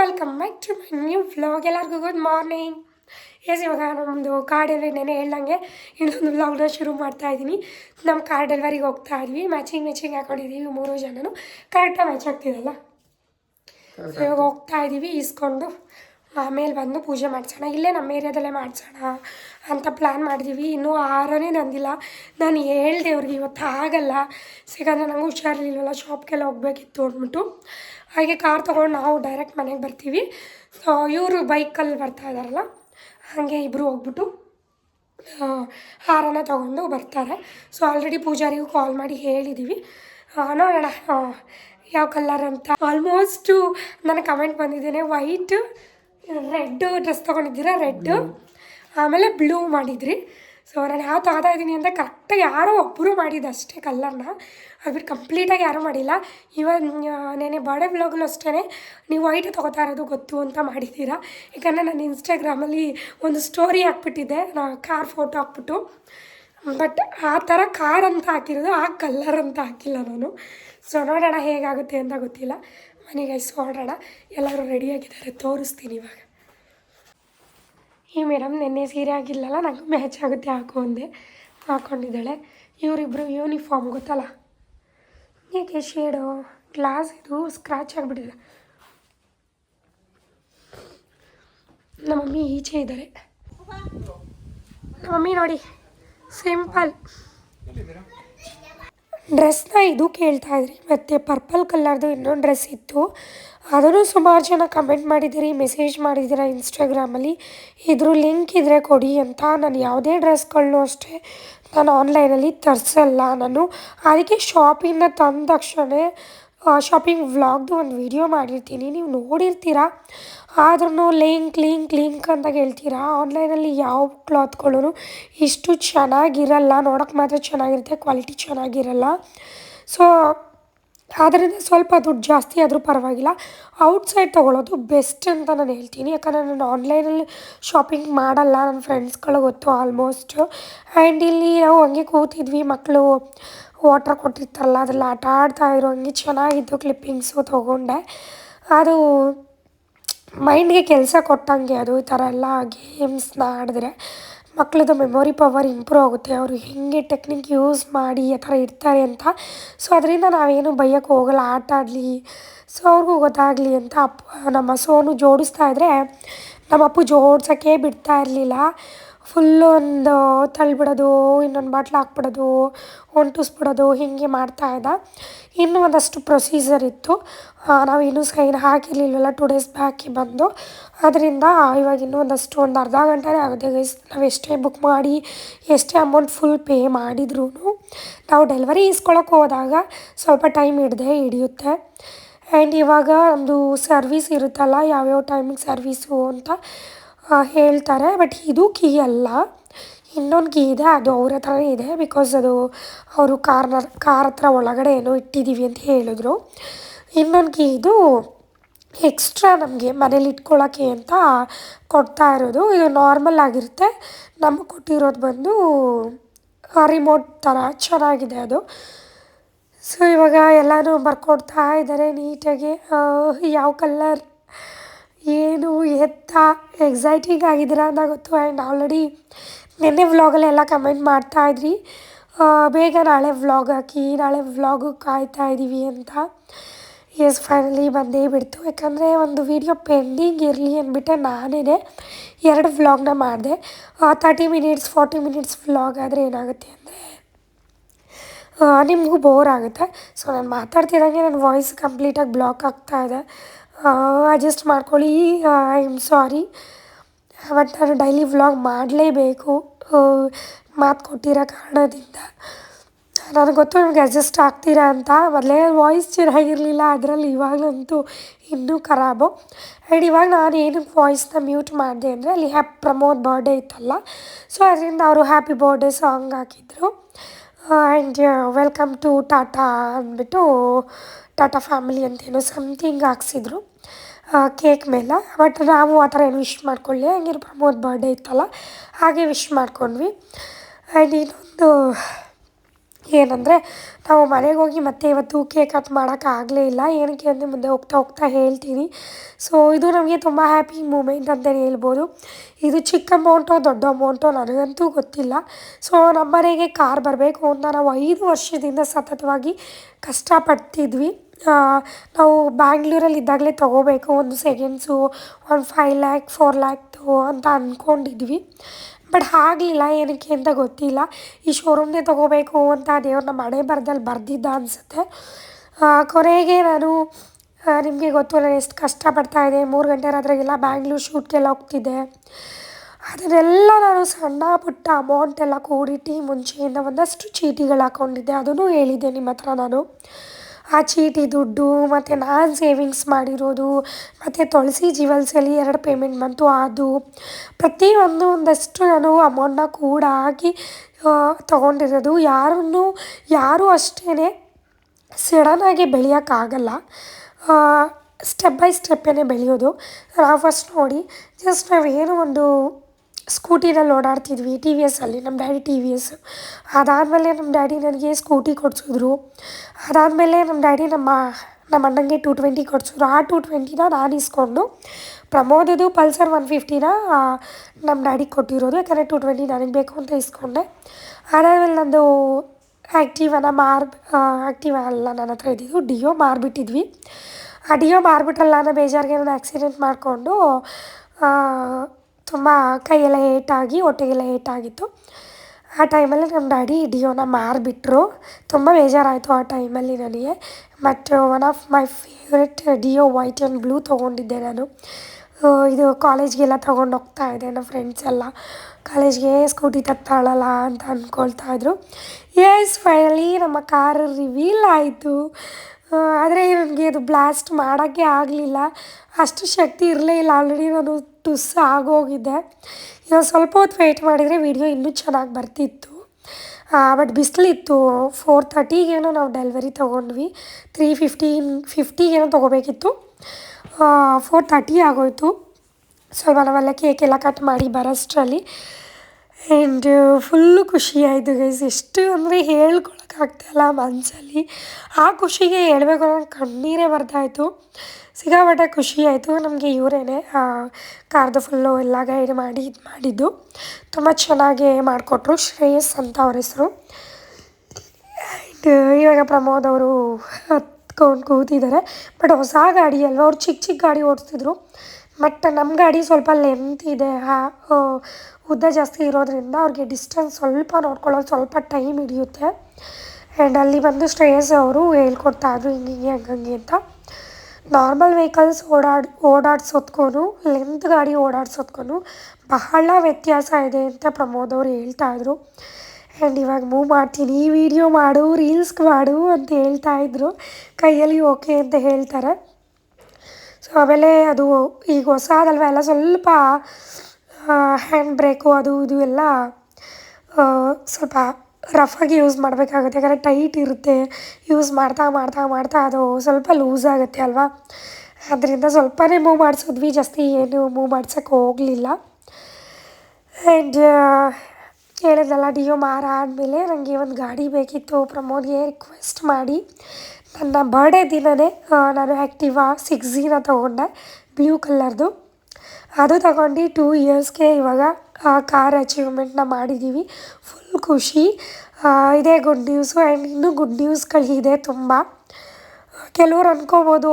Welcome back to my new vlog ಎಲ್ಲರಿಗೂ good morning yes ಇವಾಗ ನಮ್ಮದು ಕಾರ್ ಡೆಲಿವರಿ ನೆನೆ ಹೇಳ್ದಂಗೆ ಇನ್ನೊಂದು ವ್ಲಾಗ್ನ ಶುರು ಮಾಡ್ತಾ ಇದ್ದೀನಿ. ನಮ್ಮ ಕಾರ್ ಡೆಲಿವರಿಗೆ ಹೋಗ್ತಾ ಇದ್ವಿ. ಮ್ಯಾಚಿಂಗ್ ಮ್ಯಾಚಿಂಗ್ ಹಾಕೊಂಡಿದ್ದೀವಿ ಮೂರು ಜನನು. ಕರೆಕ್ಟಾಗಿ ಮ್ಯಾಚ್ ಆಗ್ತಿದಲ್ಲ? ಇವಾಗ ಹೋಗ್ತಾ ಇದ್ದೀವಿ. ಇಸ್ಕೊಂಡು ಆಮೇಲೆ ಬಂದು ಪೂಜೆ ಮಾಡಿಸೋಣ. ಇಲ್ಲೇ ನಮ್ಮ ಏರಿಯಾದಲ್ಲೇ ಮಾಡಿಸೋಣ ಅಂತ ಪ್ಲ್ಯಾನ್ ಮಾಡಿದ್ದೀವಿ. ಇನ್ನೂ ಆರನೇ ತಂದಿಲ್ಲ ನಾನು ಹೇಳ್ದೆ ಅವ್ರಿಗೆ ಇವತ್ತು ಆಗಲ್ಲ. ಸಿಗಂದ್ರೆ ನಂಗೆ ಹುಷಾರಿರ್ಲಿಲ್ವಲ್ಲ? ಶಾಪ್ಗೆಲ್ಲ ಹೋಗ್ಬೇಕಿತ್ತು ಅಂದ್ಬಿಟ್ಟು. ಹಾಗೆ ಕಾರ್ ತೊಗೊಂಡು ನಾವು ಡೈರೆಕ್ಟ್ ಮನೆಗೆ ಬರ್ತೀವಿ. ಸೊ ಇವರು ಬೈಕಲ್ಲಿ ಬರ್ತಾ ಇದ್ದಾರಲ್ಲ, ಹಾಗೆ ಇಬ್ಬರು ಹೋಗ್ಬಿಟ್ಟು ಹಾರನ ತೊಗೊಂಡು ಬರ್ತಾರೆ. ಸೊ ಆಲ್ರೆಡಿ ಪೂಜಾರಿಗೂ ಕಾಲ್ ಮಾಡಿ ಹೇಳಿದ್ದೀವಿ ನೋಡೋಣ ಯಾವ ಕಲರ್ ಅಂತ. ಆಲ್ಮೋಸ್ಟು ನನಗೆ ಕಮೆಂಟ್ ಬಂದಿದ್ದೇನೆ ವೈಟ್ ರೆಡ್ ಡ್ರೆಸ್ ತೊಗೊಂಡಿದ್ದೀರಾ ರೆಡ್ ಆಮೇಲೆ ಬ್ಲೂ ಮಾಡಿದ್ರಿ. ಸೊ ನಾನು ಯಾವ ತಗೋತಾ ಇದ್ದೀನಿ ಅಂತ ಕರೆಕ್ಟಾಗಿ ಯಾರೋ ಒಬ್ಬರು ಮಾಡಿದ್ದು ಅಷ್ಟೇ ಕಲ್ಲರ್ನ ಅದು ಬಿಟ್ಟು ಕಂಪ್ಲೀಟಾಗಿ ಯಾರೂ ಮಾಡಿಲ್ಲ. ಇವನ್ ನೆನೆ ಬಾಡೆ ಬ್ಲಾಗಲ್ಲೂ ಅಷ್ಟೇ ನೀವು ವೈಟ್ ತೊಗೋತಾ ಇರೋದು ಗೊತ್ತು ಅಂತ ಮಾಡಿದ್ದೀರಾ. ಯಾಕಂದರೆ ನಾನು ಇನ್ಸ್ಟಾಗ್ರಾಮಲ್ಲಿ ಒಂದು ಸ್ಟೋರಿ ಹಾಕ್ಬಿಟ್ಟಿದ್ದೆ. ನಾ ಕಾರ್ ಫೋಟೋ ಹಾಕ್ಬಿಟ್ಟು. ಬಟ್ ಆ ಥರ ಕಾರ್ ಅಂತ ಹಾಕಿರೋದು, ಆ ಕಲ್ಲರ್ ಅಂತ ಹಾಕಿಲ್ಲ ನಾನು. ಸೊ ನೋಡೋಣ ಹೇಗಾಗುತ್ತೆ ಅಂತ ಗೊತ್ತಿಲ್ಲ. ಮನೆಗೆ ಹೊರಡೋಣ. ಎಲ್ಲರೂ ರೆಡಿಯಾಗಿದ್ದಾರೆ ತೋರಿಸ್ತೀನಿ ಇವಾಗ. ಈ ಮೇಡಮ್, ನಿನ್ನೆ ಸೀರೆ ಆಗಿಲ್ಲಲ್ಲ ನಂಗೆ ಮ್ಯಾಚ್ ಆಗುತ್ತೆ, ಹಾಕು ಅಂದೆ. ಹಾಕ್ಕೊಂಡಿದ್ದಾಳೆ ಇವರಿಬ್ಬರು ಯೂನಿಫಾರ್ಮ್ ಗೊತ್ತಲ್ಲ? ಏಕೆ ಶೇಡು? ಗ್ಲಾಸ್ ಇದು ಸ್ಕ್ರಾಚ್ ಆಗಿಬಿಟ್ಟಿದೆ. ನಮ್ಮ ಮಮ್ಮಿ ಈಚೆ ಇದ್ದಾರೆ. ನಮ್ಮ ಮಮ್ಮಿ ನೋಡಿ ಸಿಂಪಲ್ ಡ್ರೆಸ್ನ ಇದು ಕೇಳ್ತಾ ಇದ್ರಿ, ಮತ್ತು ಪರ್ಪಲ್ ಕಲರ್ದು ಇನ್ನೊಂದು ಡ್ರೆಸ್ ಇತ್ತು. ಅದನ್ನು ಸುಮಾರು ಜನ ಕಮೆಂಟ್ ಮಾಡಿದ್ದೀರಿ ಮೆಸೇಜ್ ಮಾಡಿದ್ದೀರಾ ಇನ್ಸ್ಟಾಗ್ರಾಮಲ್ಲಿ ಇದ್ರ ಲಿಂಕ್ ಇದ್ದರೆ ಕೊಡಿ ಅಂತ. ನಾನು ಯಾವುದೇ ಡ್ರೆಸ್ಗಳನ್ನೂ ಅಷ್ಟೇ ನಾನು ಆನ್ಲೈನಲ್ಲಿ ತರಿಸಲ್ಲ ನಾನು. ಅದಕ್ಕೆ ಶಾಪಿಂದ ತಂದ ತಕ್ಷಣ ಶಾಪಿಂಗ್ ವ್ಲಾಗ್ದು ಒಂದು ವಿಡಿಯೋ ಮಾಡಿರ್ತೀನಿ. ನೀವು ನೋಡಿರ್ತೀರ? ಆದ್ರೂ ಲಿಂಕ್ ಲಿಂಕ್ ಲಿಂಕ್ ಅಂತ ಹೇಳ್ತೀರಾ? ಆನ್ಲೈನಲ್ಲಿ ಯಾವ ಕ್ಲಾತ್ಗಳು ಇಷ್ಟು ಚೆನ್ನಾಗಿರಲ್ಲ. ನೋಡೋಕ್ಕೆ ಮಾತ್ರ ಚೆನ್ನಾಗಿರುತ್ತೆ ಕ್ವಾಲಿಟಿ ಚೆನ್ನಾಗಿರಲ್ಲ. ಸೊ ಆದ್ದರಿಂದ ಸ್ವಲ್ಪ ದುಡ್ಡು ಜಾಸ್ತಿ ಆದರೂ ಪರವಾಗಿಲ್ಲ. ಔಟ್ಸೈಡ್ ತೊಗೊಳೋದು ಬೆಸ್ಟ್ ಅಂತ ನಾನು ಹೇಳ್ತೀನಿ. ಯಾಕಂದರೆ ನಾನು ಆನ್ಲೈನಲ್ಲಿ ಶಾಪಿಂಗ್ ಮಾಡಲ್ಲ. ನನ್ನ ಫ್ರೆಂಡ್ಸ್ಗಳು ಗೊತ್ತು ಆಲ್ಮೋಸ್ಟ್. ಆ್ಯಂಡ್ ಇಲ್ಲಿ ನಾವು ಹಂಗೆ ಕೂತಿದ್ವಿ. ಮಕ್ಕಳು ವಾಟರ್ ಕೊಟ್ಟಿರ್ತಾರಲ್ಲ, ಅದರಲ್ಲಿ ಆಟ ಆಡ್ತಾ ಇರೋ ಹಂಗೆ ಚೆನ್ನಾಗಿದ್ದು ಕ್ಲಿಪ್ಪಿಂಗ್ಸು ತೊಗೊಂಡೆ. ಅದು ಮೈಂಡ್ಗೆ ಕೆಲಸ ಕೊಟ್ಟಂಗೆ ಅದು ಈ ಥರ ಎಲ್ಲ ಗೇಮ್ಸ್ನ ಆಡಿದ್ರೆ. ಮಕ್ಕಳದ್ದು ಮೆಮೊರಿ ಪವರ್ ಇಂಪ್ರೂವ್ ಆಗುತ್ತೆ. ಅವರು ಹೇಗೆ ಟೆಕ್ನಿಕ್ ಯೂಸ್ ಮಾಡಿ ಆ ಥರ ಇರ್ತಾರೆ ಅಂತ. ಸೊ ಅದರಿಂದ ನಾವೇನು ಬೈಯಕ್ಕೆ ಹೋಗಲ್ಲ. ಆಟ ಆಡಲಿ. ಸೊ ಅವ್ರಿಗೂ ಗೊತ್ತಾಗಲಿ ಅಂತ ಅಪ್ಪ, ನಮ್ಮ ಸೋನು ಜೋಡಿಸ್ತಾ ಇದ್ದರೆ ನಮ್ಮ ಅಪ್ಪು ಜೋಡ್ಸೋಕ್ಕೆ ಬಿಡ್ತಾ ಇರಲಿಲ್ಲ. ಫುಲ್ಲು ಒಂದು ತಳ್ಳಿಬಿಡೋದು ಇನ್ನೊಂದು ಬಾಟ್ಲ್ ಹಾಕ್ಬಿಡೋದು, ಹೊಂಟಿಸ್ಬಿಡೋದು, ಹೀಗೆ ಮಾಡ್ತಾಯಿದ್ದ ಇನ್ನೂ ಒಂದಷ್ಟು ಪ್ರೊಸೀಜರ್ ಇತ್ತು. ನಾವು ಇನ್ನೂ ಸೈನ್ ಹಾಕಿರಲಿಲ್ಲ ಟು ಡೇಸ್ ಬ್ಯಾಕಿಗೆ ಬಂದು. ಅದರಿಂದ ಇವಾಗ ಇನ್ನೂ ಒಂದಷ್ಟು ಒಂದು ಅರ್ಧ ಗಂಟೆನೇ ಆಗುತ್ತೆ ಗೈಸ್ ನಾವು ಎಷ್ಟೇ ಬುಕ್ ಮಾಡಿ, ಎಷ್ಟೇ ಅಮೌಂಟ್ ಫುಲ್ ಪೇ ಮಾಡಿದ್ರೂ ನಾವು ಡೆಲಿವರಿ ಇಸ್ಕೊಳಕ್ಕೆ ಹೋದಾಗ ಸ್ವಲ್ಪ ಟೈಮ್ ಹಿಡ್ದೆ ಹಿಡಿಯುತ್ತೆ. ಆ್ಯಂಡ್ ಇವಾಗ ಒಂದು ಸರ್ವಿಸ್ ಇರುತ್ತಲ್ಲ, ಯಾವ್ಯಾವ ಟೈಮಿಗೆ ಸರ್ವಿಸು ಅಂತ ಹೇಳ್ತಾರೆ ಬಟ್ ಇದು ಕೀ ಅಲ್ಲ. ಇನ್ನೊಂದು ಕೀ ಇದೆ, ಅದು ಅವ್ರ ಹತ್ರನೇ ಇದೆ ಬಿಕಾಸ್ ಅದು ಅವರು ಕಾರ್ನ, ಕಾರ್ ಹತ್ರ ಒಳಗಡೆ ಏನೋ ಇಟ್ಟಿದ್ದೀವಿ ಅಂತ ಹೇಳಿದ್ರು. ಇನ್ನೊಂದು ಕೀ ಇದು ಎಕ್ಸ್ಟ್ರಾ ನಮಗೆ ಮನೇಲಿ ಇಟ್ಕೊಳ್ಳೋಕ್ಕೆ ಅಂತ ಕೊಡ್ತಾ ಇರೋದು. ಇದು ನಾರ್ಮಲ್ ಆಗಿರುತ್ತೆ. ನಮಗೆ ಕೊಟ್ಟಿರೋದು ಬಂದು ರಿಮೋಟ್ ಥರ ಚೆನ್ನಾಗಿದೆ ಅದು. ಸೊ ಇವಾಗ ಎಲ್ಲನೂ ಬರ್ಕೊಡ್ತಾ ಇದ್ದಾರೆ ನೀಟಾಗಿ. ಯಾವ ಕಲ್ಲರ್ ಏನು ಎತ್ತ ಎಕ್ಸೈಟಿಂಗ್ ಆಗಿದ್ದೀರಾ ಅಂತ ಗೊತ್ತು. ಆ್ಯಂಡ್ ಆಲ್ರೆಡಿ ನಿನ್ನೆ ವ್ಲಾಗಲ್ಲೆಲ್ಲ ಕಮೆಂಟ್ ಮಾಡ್ತಾಯಿದ್ರಿ ಬೇಗ ನಾಳೆ ವ್ಲಾಗ್ ಹಾಕಿ, ನಾಳೆ ವ್ಲಾಗು ಕಾಯ್ತಾ ಇದ್ದೀವಿ ಅಂತ. ಎಸ್ ಫೈನಲಿ ಬಂದೇ ಬಿಡ್ತು. ಯಾಕಂದರೆ ಒಂದು ವೀಡಿಯೋ ಪೆಂಡಿಂಗ್ ಇರಲಿ ಅಂದ್ಬಿಟ್ಟೆ ನಾನೇ ಎರಡು ವ್ಲಾಗ್ನ ಮಾಡಿದೆ. Thirty minutes forty minutes vlog ಆದರೆ ಏನಾಗುತ್ತೆ ಅಂದರೆ ನಿಮಗೂ ಬೋರ್ ಆಗುತ್ತೆ. ಸೊ ನಾನು ಮಾತಾಡ್ತಿದ್ದಂಗೆ ನನ್ನ ವಾಯ್ಸ್ ಕಂಪ್ಲೀಟಾಗಿ ಬ್ಲಾಕ್ ಆಗ್ತಾ ಇದೆ. ಅಡ್ಜಸ್ಟ್ ಮಾಡ್ಕೊಳ್ಳಿ. ಐ ಆಮ್ ಸಾರಿ ಬಟ್ ನಾನು ಡೈಲಿ ವ್ಲಾಗ್ ಮಾಡಲೇಬೇಕು. ಮಾತು ಕೊಟ್ಟಿರೋ ಕಾರಣದಿಂದ. ನನಗೆ ಗೊತ್ತು ನಿಮ್ಗೆ ಅಡ್ಜಸ್ಟ್ ಆಗ್ತೀರಾ ಅಂತ. ಮೊದಲೇ ವಾಯ್ಸ್ ಚೆನ್ನಾಗಿರಲಿಲ್ಲ ಅದರಲ್ಲಿ ಇವಾಗಲಂತೂ ಇನ್ನೂ ಖರಾಬು. ಆ್ಯಂಡ್ ಇವಾಗ ನಾನು ಏನಕ್ಕೆ ವಾಯ್ಸ್ನ ಮ್ಯೂಟ್ ಮಾಡಿದೆ ಅಂದರೆ ಅಲ್ಲಿ ಹ್ಯಾಪ್ ಪ್ರಮೋದ್ ಬರ್ಡೇ ಇತ್ತಲ್ಲ. ಸೊ ಅದರಿಂದ ಅವರು ಹ್ಯಾಪಿ ಬರ್ಡೇ ಸಾಂಗ್ ಹಾಕಿದ್ರು. ಆ್ಯಂಡ್ ವೆಲ್ಕಮ್ ಟು ಟಾಟಾ ಅಂದ್ಬಿಟ್ಟು ಟಾಟಾ ಫ್ಯಾಮಿಲಿ ಅಂತೇನೋ ಸಮಥಿಂಗ್ ಹಾಕ್ಸಿದ್ರು. ಕೇಕ್ ಮೇಲೆ. ಬಟ್ ನಾವು ಆ ಥರ ಏನು ವಿಶ್ ಮಾಡ್ಕೊಳ್ಳಿ ಹಂಗೆ ಪ್ರಮೋದ್ ಬರ್ಡೇ ಇತ್ತಲ್ಲ, ಹಾಗೆ ವಿಶ್ ಮಾಡ್ಕೊಂಡ್ವಿ. ಆ್ಯಂಡ್ ಇನ್ನೊಂದು ಏನಂದರೆ, ನಾವು ಮನೆಗೆ ಹೋಗಿ ಮತ್ತೆ ಇವತ್ತು ಕೇಕ್ ಕಟ್ ಮಾಡೋಕ್ಕಾಗಲೇ ಇಲ್ಲ. ಏನಕ್ಕೆ ಅಂದರೆ ಮುಂದೆ ಹೋಗ್ತಾ ಹೋಗ್ತಾ ಹೇಳ್ತೀನಿ. ಸೊ ಇದು ನಮಗೆ ತುಂಬ ಹ್ಯಾಪಿ ಮೂಮೆಂಟ್ ಅಂತಲೇ ಹೇಳ್ಬೋದು. ಇದು ಚಿಕ್ಕ ಅಮೌಂಟೋ ದೊಡ್ಡ ಅಮೌಂಟೋ ನನಗಂತೂ ಗೊತ್ತಿಲ್ಲ. ಸೊ ನಮ್ಮ ಮನೆಗೆ ಕಾರ್ ಬರಬೇಕು ಅಂತ ನಾವು ಐದು ವರ್ಷದಿಂದ ಸತತವಾಗಿ ಕಷ್ಟಪಡ್ತಿದ್ವಿ. ನಾವು ಬ್ಯಾಂಗ್ಳೂರಲ್ಲಿ ಇದ್ದಾಗಲೇ ತೊಗೋಬೇಕು. ಒಂದು ಸೆಕೆಂಡ್ಸು ಒಂದು ಫೈವ್ ಲ್ಯಾಕ್ ಫೋರ್ ಲ್ಯಾಕ್ದು ಅಂತ ಅಂದ್ಕೊಂಡಿದ್ವಿ ಬಟ್ ಆಗಲಿಲ್ಲ, ಏನಕ್ಕೆ ಅಂತ ಗೊತ್ತಿಲ್ಲ. ಈ ಶೋರೂಮ್ನೇ ತೊಗೋಬೇಕು ಅಂತ ದೇವ್ರ ನಮ್ಮ ಹಣೆ ಬರದಲ್ಲಿ ಬರೆದಿದ್ದ ಅನಿಸುತ್ತೆ. ಕೊನೆಗೆ ನಾನು ನಿಮಗೆ ಗೊತ್ತು, ನಾನು ಎಷ್ಟು ಇದೆ ಮೂರು ಗಂಟೆ ರಾತ್ರಿಗೆಲ್ಲ ಬ್ಯಾಂಗ್ಳೂರ್ ಶೂಟ್ಗೆಲ್ಲ ಹೋಗ್ತಿದ್ದೆ. ಅದನ್ನೆಲ್ಲ ನಾನು ಸಣ್ಣ ಪುಟ್ಟ ಅಮೌಂಟೆಲ್ಲ ಕೂಡಿಟ್ಟು ಮುಂಚೆಯಿಂದ ಒಂದಷ್ಟು ಚೀಟಿಗಳು ಹಾಕ್ಕೊಂಡಿದ್ದೆ ಅದನ್ನು ಹೇಳಿದ್ದೆ ನಿಮ್ಮ ಹತ್ರ ನಾನು. ಆ ಚೀಟಿ ದುಡ್ಡು ಮತ್ತು ನಾನು ಸೇವಿಂಗ್ಸ್ ಮಾಡಿರೋದು, ಮತ್ತು ತುಳಸಿ ಜೀವಲ್ಸಲ್ಲಿ ಎರಡು ಪೇಮೆಂಟ್ ಬಂತು, ಅದು. ಪ್ರತಿಯೊಂದು ಒಂದಷ್ಟು ನಾನು ಅಮೌಂಟನ್ನ ಕೂಡ ಹಾಕಿ ತೊಗೊಂಡಿರೋದು. ಯಾರನ್ನು, ಯಾರೂ ಅಷ್ಟೇ ಸಡನ್ನಾಗಿ ಬೆಳೆಯೋಕ್ಕಾಗಲ್ಲ ಸ್ಟೆಪ್ ಬೈ ಸ್ಟೆಪ್ಪೇ ಬೆಳೆಯೋದು. ನಾವು ಫಸ್ಟ್ ನೋಡಿ ಜಸ್ಟ್ ನಾವೇನೋ ಒಂದು ಸ್ಕೂಟಿನಲ್ಲಿ ಓಡಾಡ್ತಿದ್ವಿ ಟಿ ವಿ ಎಸ್ಸಲ್ಲಿ ನಮ್ಮ ಡ್ಯಾಡಿ ಟಿ ವಿ ಎಸ್ ಅದಾದಮೇಲೆ ನಮ್ಮ ಡ್ಯಾಡಿ ನನಗೆ ಸ್ಕೂಟಿ ಕೊಡಿಸಿದ್ರು. ಅದಾದಮೇಲೆ ನಮ್ಮ ಡ್ಯಾಡಿ ನಮ್ಮ ನಮ್ಮ ಅಣ್ಣಂಗೆ ಟು ಟ್ವೆಂಟಿ ಕೊಡಿಸಿದ್ರು. ಆ ಟು ಟ್ವೆಂಟಿನ ನಾನು ಇಸ್ಕೊಂಡು ಪ್ರಮೋದದು ಪಲ್ಸರ್ ಒನ್ ಫಿಫ್ಟಿನ ನಮ್ಮ ಡ್ಯಾಡಿಗೆ ಕೊಟ್ಟಿರೋದು. ಯಾಕಂದರೆ ಟು ಟ್ವೆಂಟಿ ನನಗೆ ಬೇಕು ಅಂತ ಇಸ್ಕೊಂಡೆ. ಅದಾದಮೇಲೆ ನಂದು ಆ್ಯಕ್ಟಿವನ ಮಾರ್ ಆ್ಯಕ್ಟಿವ ಅಲ್ಲ ನನ್ನ ಹತ್ರ ಇದ್ದಿದ್ದು ಡಿಯೋ ಮಾರಿಬಿಟ್ಟಿದ್ವಿ. ಆ ಡಿಯೋ ಮಾರ್ಬಿಟ್ರಲ್ಲ ಅನ್ನೋ ಬೇಜಾರಿಗೆ ನಾನು ಆ್ಯಕ್ಸಿಡೆಂಟ್ ಮಾಡಿಕೊಂಡು ತುಂಬ ಕೈಯೆಲ್ಲ ಏಟಾಗಿ, ಹೊಟ್ಟೆಗೆಲ್ಲ ಏಟಾಗಿತ್ತು. ಆ ಟೈಮಲ್ಲಿ ನಮ್ಮ ಡ್ಯಾಡಿ ಡಿಯೋನ ಮಾರಿಬಿಟ್ರು. ತುಂಬ ಬೇಜಾರಾಯಿತು ಆ ಟೈಮಲ್ಲಿ ನನಗೆ. But one of my favourite duo white and blue ತೊಗೊಂಡಿದ್ದೆ ನಾನು. ಇದು ಕಾಲೇಜ್ಗೆಲ್ಲ ತೊಗೊಂಡು ಹೋಗ್ತಾಯಿದ್ದೆ ನನ್ನ ಫ್ರೆಂಡ್ಸ್ ಎಲ್ಲ. ಕಾಲೇಜ್ಗೆ ಸ್ಕೂಟಿ ತತ್ತಾಳಲ್ಲ ಅಂತ ಅಂದ್ಕೊಳ್ತಾ ಇದ್ರು. ಎಸ್ ಫೈನಲಿ ನಮ್ಮ ಕಾರ್ ರಿವೀಲ್ ಆಯಿತು. ಆದರೆ ನನಗೆ ಅದು ಬ್ಲಾಸ್ಟ್ ಮಾಡೋಕ್ಕೆ ಆಗಲಿಲ್ಲ. ಅಷ್ಟು ಶಕ್ತಿ ಇರಲೇ ಇಲ್ಲ. ಆಲ್ರೆಡಿ ನಾನು ಟುಸ್ ಆಗೋಗಿದೆ. ಇನ್ನೊಂದು ಸ್ವಲ್ಪ ಹೊತ್ತು ವೆಯ್ಟ್ ಮಾಡಿದರೆ ವಿಡಿಯೋ ಇನ್ನೂ ಚೆನ್ನಾಗಿ ಬರ್ತಿತ್ತು. ಬಟ್ ಬಿಸಿಲಿತ್ತು. ಫೋರ್ ತರ್ಟಿಗೇನೋ ನಾವು ಡೆಲ್ವರಿ ತೊಗೊಂಡ್ವಿ. ತ್ರೀ ಫಿಫ್ಟೀನ್ ಫಿಫ್ಟಿಗೇನೋ ತೊಗೋಬೇಕಿತ್ತು. ಫೋರ್ ತರ್ಟಿ ಆಗೋಯಿತು. ಸ್ವಲ್ಪ ನಾವೆಲ್ಲ ಎಲ್ಲ ಕಟ್ ಮಾಡಿ ಬರೋಷ್ಟರಲ್ಲಿ. ಆ್ಯಂಡ್ ಫುಲ್ಲು ಖುಷಿ ಆಯಿತು ಗೈಸ್ ಎಷ್ಟು ಅಂದರೆ ಹೇಳ್ಕೊಳಕ್ಕಾಗ್ತಾಯಿಲ್ಲ ಮನಸ್ಸಲ್ಲಿ ಆ ಖುಷಿಗೆ ಹೇಳ್ಬೇಕು ಅನ್ನೋ ಕಣ್ಣೀರೇ ಬರ್ತಾಯಿತ್ತು ಸಿಕ್ಕಾಪಟ್ಟೆ ಖುಷಿ ಆಯಿತು. ನಮಗೆ ಇವರೇನೆ ಕಾರ್ದು ಫುಲ್ಲು ಎಲ್ಲ ಗೈಡ್ ಮಾಡಿ, ಇದು ಮಾಡಿದ್ದು. ತುಂಬ ಚೆನ್ನಾಗಿ ಮಾಡಿಕೊಟ್ರು ಶ್ರೇಯಸ್ ಅಂತ ಅವ್ರ ಹೆಸರು. ಇವಾಗ ಪ್ರಮೋದ್ ಅವರು ಹತ್ಕೊಂಡು ಕೂತಿದ್ದಾರೆ. ಬಟ್ ಹೊಸ ಗಾಡಿ ಅಲ್ವ, ಅವ್ರು ಚಿಕ್ಕ ಚಿಕ್ಕ ಗಾಡಿ ಓಡಿಸ್ತಿದ್ರು. ಬಟ್ ನಮ್ಮ ಗಾಡಿ ಸ್ವಲ್ಪ ಲೆಂತ್ ಇದೆ. ಉದ್ದ ಜಾಸ್ತಿ ಇರೋದ್ರಿಂದ ಅವ್ರಿಗೆ ಡಿಸ್ಟೆನ್ಸ್ ಸ್ವಲ್ಪ ನೋಡ್ಕೊಳ್ಳೋದು ಸ್ವಲ್ಪ ಟೈಮ್ ಹಿಡಿಯುತ್ತೆ. ಆ್ಯಂಡ್ ಅಲ್ಲಿ ಬಂದು ಶ್ರೇಯಸ್ ಅವರು ಹೇಳ್ಕೊಡ್ತಾಯಿದ್ರು ಹಿಂಗೆ ಹಿಂಗೆ, ಹಂಗಂಗೆ ಅಂತ. ನಾರ್ಮಲ್ ವೆಹಿಕಲ್ಸ್ ಓಡಾಡಿ ಓಡಾಡ್ಸೋದ್ಕೂ ಲೆಂತ್ ಗಾಡಿ ಓಡಾಡ್ಸೋದ್ಕೂ ಬಹಳ ವ್ಯತ್ಯಾಸ ಇದೆ ಅಂತ ಪ್ರಮೋದ್ ಅವರು ಹೇಳ್ತಾಯಿದ್ರು ಆ್ಯಂಡ್ ಇವಾಗ ಮೂವ್ ಮಾಡ್ತೀನಿ, ಈ ವಿಡಿಯೋ ಮಾಡು ರೀಲ್ಸ್ ಮಾಡು ಅಂತ ಹೇಳ್ತಾ ಇದ್ರು. ಕೈಯಲ್ಲಿ ಓಕೆ ಅಂತ ಹೇಳ್ತಾರೆ. ಸೊ ಆಮೇಲೆ ಅದು ಈಗ ಹೊಸದಲ್ವ, ಎಲ್ಲ ಸ್ವಲ್ಪ ಹ್ಯಾಂಡ್ ಬ್ರೇಕು ಅದು ಇದು ಎಲ್ಲ ಸ್ವಲ್ಪ ರಫಾಗಿ ಯೂಸ್ ಮಾಡಬೇಕಾಗುತ್ತೆ. ಯಾಕಂದರೆ ಟೈಟ್ ಇರುತ್ತೆ. ಯೂಸ್ ಮಾಡ್ತಾ ಮಾಡ್ತಾ ಮಾಡ್ತಾ ಅದು ಸ್ವಲ್ಪ ಲೂಸ್ ಆಗುತ್ತೆ ಅಲ್ವಾ? ಅದರಿಂದ ಸ್ವಲ್ಪನೇ ಮೂವ್ ಮಾಡಿಸಿದ್ವಿ. ಜಾಸ್ತಿ ಏನು ಮೂವ್ ಮಾಡ್ಸೋಕ್ಕೆ ಹೋಗಲಿಲ್ಲ. ಆ್ಯಂಡ್ ಹೇಳಿದ್ನಲ್ಲ ಡಿಯೋ ಮಾರ ಆದಮೇಲೆ ನನಗೆ ಒಂದು ಗಾಡಿ ಬೇಕಿತ್ತು. ಪ್ರಮೋದ್ಗೆ ರಿಕ್ವೆಸ್ಟ್ ಮಾಡಿ. ನನ್ನ ಬರ್ಡೇ ದಿನವೇ ನಾನು ಆ್ಯಕ್ಟಿವಾ ಸಿಕ್ಸ್ ಜಿನ ತೊಗೊಂಡೆ. ಬ್ಲೂ ಕಲರ್ದು ಅದು ತಗೊಂಡು ಟೂ ಇಯರ್ಸ್ಗೆ ಇವಾಗ ಕಾರ್ ಅಚೀವ್ಮೆಂಟ್ನ ಮಾಡಿದ್ದೀವಿ. ಫುಲ್ ಖುಷಿ. ಇದೇ ಗುಡ್ ನ್ಯೂಸು ಆ್ಯಂಡ್ ಇನ್ನೂ ಗುಡ್ ನ್ಯೂಸ್ಗಳಿದೆ ತುಂಬ. ಕೆಲವರು ಅಂದ್ಕೋಬೋದು